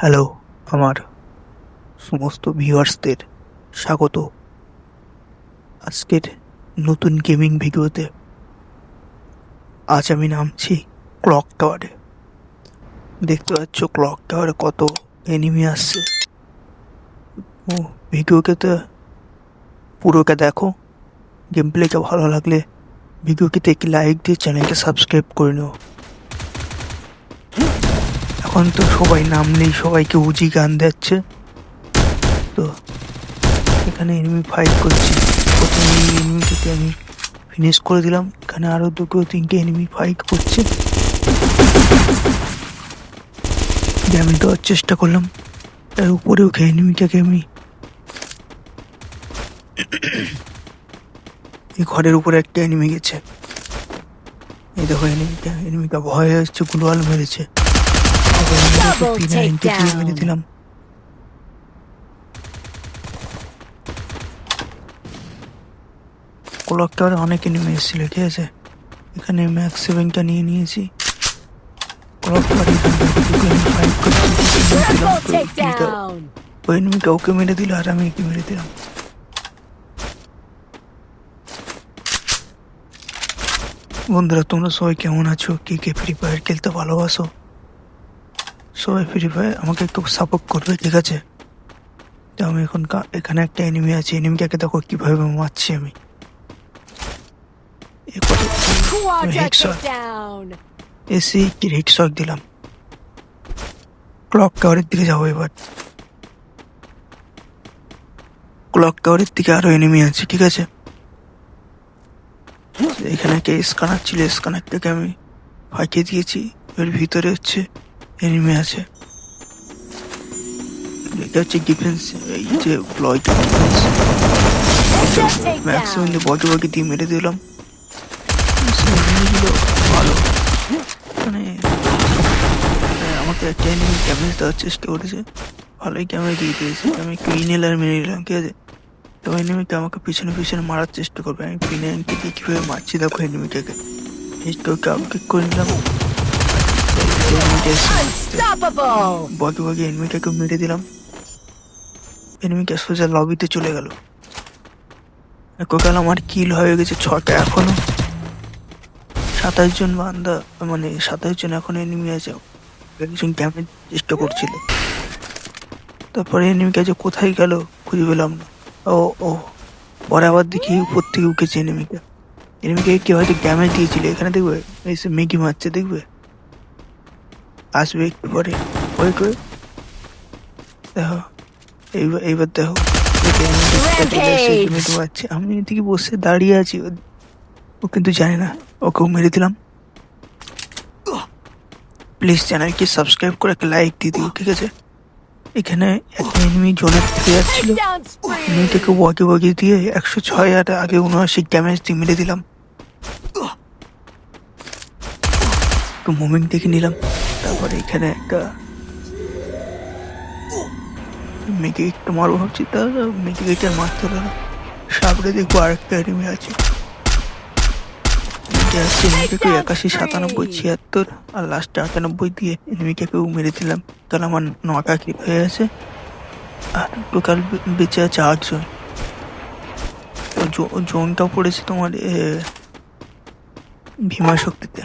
Hello, আমার সমস্ত ভিউয়ার্সদের স্বাগত। আজকের নতুন গেমিং ভিডিওতে আজ আমি নামছি ক্লক টাওয়ারে। দেখতে পাচ্ছ ক্লক টাওয়ারে কত এনিমি আসছে। ও ভিডিওকে তো পুরোকে দেখো। গেম প্লেটা ভালো লাগলে ভিডিওকে একটি লাইক দিয়ে চ্যানেলটা সাবস্ক্রাইব করে নিও। এখন তো সবাই নামলেই সবাইকে উজি গান দিচ্ছে। তো এখানে এনিমি ফাইট করছি। প্রথমে এই আমি ফিনিশ করে দিলাম। এখানে আরও দুটো তিনটে এনিমি ফাইট করছে। ড্যামেজ দেওয়ার চেষ্টা করলাম। তার উপরে উঠে এনিমিটাকে আমি এই ঘরের উপরে একটা এনিমি গেছে। এই দেখো এনিমিটা এনিমিটা ভয় হচ্ছে গুলোয়াল মেরেছে। দিলাম ক্লক টাওয়ারে অনেক এনিমি এসেছিল ঠিক আছে? এখানে ম্যাক্স সেভেনটা নিয়ে নিয়েছি। ক্লক. ওই এনিমিটা ওকে মেরে দিল আর আমি একে মেরে দিলাম। বন্ধুরা তোমরা সবাই কেমন আছো? কে কে ফ্রি ফায়ার খেলতে ভালোবাসো? সবাই ফ্রি ফায়ার আমাকে একটু সাপোর্ট করবে ঠিক আছে? তো আমি এখন এখানে একটা এনিমি আছে এনিমিটাকে দেখো কীভাবে মারছি আমি. এসে কি হেডশট দিলাম। ক্লক টাওয়ারের দিকে যাব এবার। ক্লক টাওয়ারের দিকে আরও এনিমি আছে ঠিক আছে? এখানে কে স্ক্যানার ছিল স্ক্যানারটাকে আমি ফাঁকিয়ে দিয়েছি এর ভিতরে হচ্ছে এনিমি আছে। এটা হচ্ছে ডিফেন্স এই যে ম্যাক্সিমাম takedown. বডি বডি দিয়ে মেরে দিলাম। ভালো। মানে মানে আমাকে একটা এনিমি ড্যামেজ দেওয়ার চেষ্টা করেছে। ভালোই ক্যামেরা দিয়ে দিয়েছে। আমি একটু ইনহেলার মেরে নিলাম ঠিক আছে? তো এনিমিটা আমাকে পিছনে পিছনে মারার চেষ্টা করবে। আমি পিনাইনকে দিয়ে কীভাবে মারছি, দেখো এনিমিটাকে হিস্টোকে আপডেট করে নিলাম। বগে এনিমিটাকে মেরে দিলাম। এনিমিটা সোজা লবিতে চলে গেল। কোকাল আমার কিল হয়ে গেছে ছটা এখনও। সাতাশ জন বান্দা মানে সাতাশ জন এখনও এনিমি আছে। একজন ক্যাম্পে চেষ্টা করছিল। তারপরে এনিমি কাছে কোথায় গেল খুঁজে পেলাম না। ও ও, পরে আবার দেখি উপর থেকে উঠেছে এনিমিটা এনিমিকে কেউ হয়তো ড্যামেজ দিয়েছিল, এখানে দেখবে? এসে মেগি মারছে, দেখবে? আসবে একটু পরে। ওয়েট ওয়েট দেখো এইবার এইবার দেখো। আমি এদিকে বসে দাঁড়িয়ে আছি। ও- কিন্তু জানে না। ওকেও মেরে দিলাম। প্লিজ চ্যানেলকে সাবস্ক্রাইব করে একটা লাইক দিয়ে দিও ঠিক আছে? এখানে একটা এনিমি জোনে থেকে যাচ্ছিল. এনিমিটাকে ওয়াকে ওয়াকে দিয়ে একশো ছয় আর আগে উনআশি ড্যামেজ দিয়ে মেরে দিলাম। একটু মুভমেন্ট দেখে নিলাম। তারপরে এখানে একটা মেয়েকে একটু মারবো ভাবছি তা মেয়েকে এটা আর মারতে হলো না। সামনে দেখব আরেকটা এনিমি আছে। একাশি সাতানব্বই ছিয়াত্তর আর লাস্টে আটানব্বই দিয়ে এনিমিকে কেউ মেরে দিলাম। তাহলে আমার নটা কিল হয়ে আছে আর টোটাল বেঁচে আছে আটজন। জোনটা পড়েছে তোমার এ, ভীমা শক্তিতে।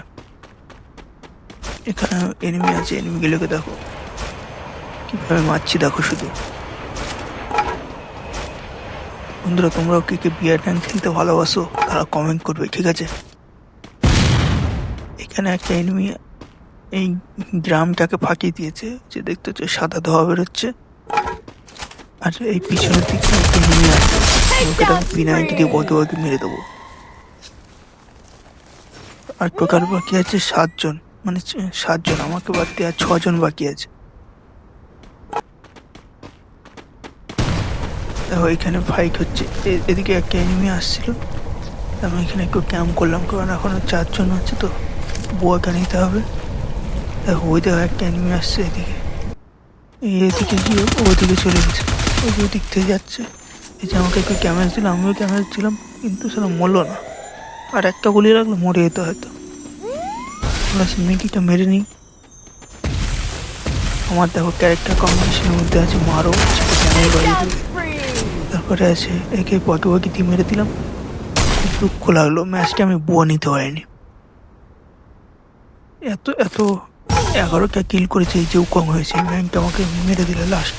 এখানে এনিমি আছে এনিমিগুলোকে দেখো। কীভাবে মারছি দেখো শুধু। বন্ধুরা, তোমরাও কে কে বিয়ার ট্যাঙ্ক খেলতে ভালোবাসো, তারা কমেন্ট করবে, ঠিক আছে? এখানে একটা এনিমি এই গ্রামটাকে ফাঁকিয়ে দিয়েছে, যে দেখতে হচ্ছে সাদা ধোয়া বেরোচ্ছে। আর এই পিছনের দিকে একটা এনিমি আছে, ওকে দিয়ে বগে মেরে দেবো। আর টোকার বাকি আছে সাতজন। মানে সাতজন, আমাকে বাদ দিয়ে আর ছজন বাকি আছে। দেখো, এখানে ফাইট হচ্ছে। এদিকে একটা এনিমি আসছিল। আমি এখানে একটু ক্যাম্প করলাম, কারণ এখনও চারজন আছে তো বুয়াটা নিতে হবে। দেখো, ওই দেখো একটা এনিমি আসছে এদিকে। এদিকে গিয়ে ওদিকে চলে গেছে। ওই যে ওদিক থেকে যাচ্ছে। এই যে আমাকে একটু ক্যামেরা দিল, আমিও ক্যামেরা দিলাম, কিন্তু সেটা মরলো না। আর একটা গুলি রাখল মরে যেত হয়তো। আমরা মেকিটা মেরে নিই। আমার দেখো ক্যারেক্টার কম্বিনেশনের মধ্যে আছে মারো. তারপরে আছে একে পকে দিয়ে মেরে দিলাম। খুব দুঃখ লাগল ম্যাচটা আমি বুয়া নিতে পারিনি। এত এত এগারোটা কিল করেছে এই যে কম হয়েছে ম্যাংটা আমাকে মেরে দিলে লাস্ট